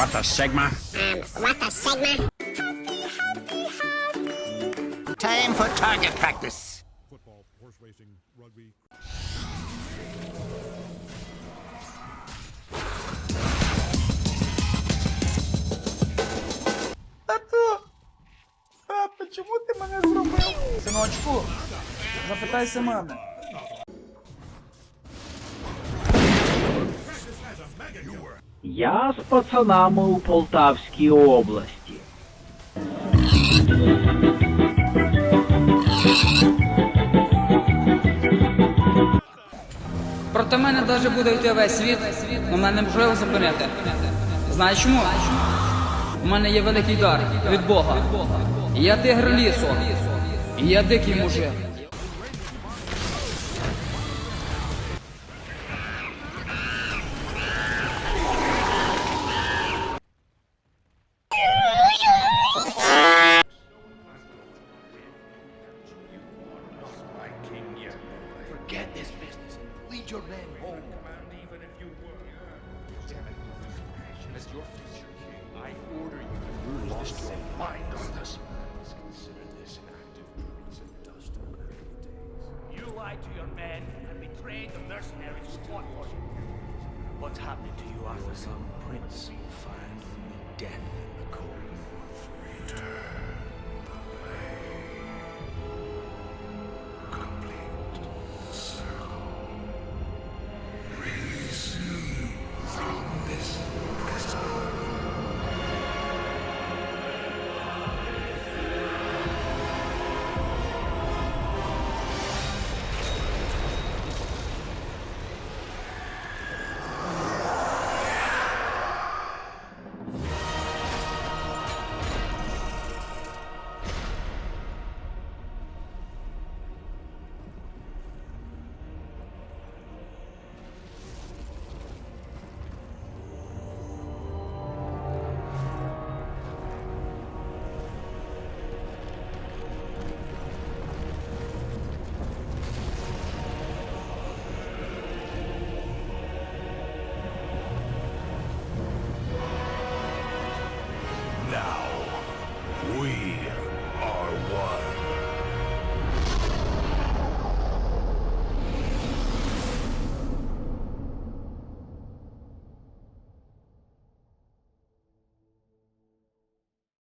What the Sigma? Um, what the Sigma? Time for target practice. football, horse racing, rugby. Папа, чому ти мене зробив? Синочку, запитайся мами. Я з пацанами у Полтавській області. Проти мене навіть буде йти весь світ, але мене неможливо зупинити. Знаєш чому? У мене є великий дар від Бога. Я тигр лісу. Я дикий мужик. Forget this business. Lead your men home. Command, even if you were here. As your future king, I order you to lose lost your mind on this. Consider this an act of treason dust on the days. You lied to your men and betrayed the mercenaries who fought for you. What's happening to you, Arthur? Some prince will find only death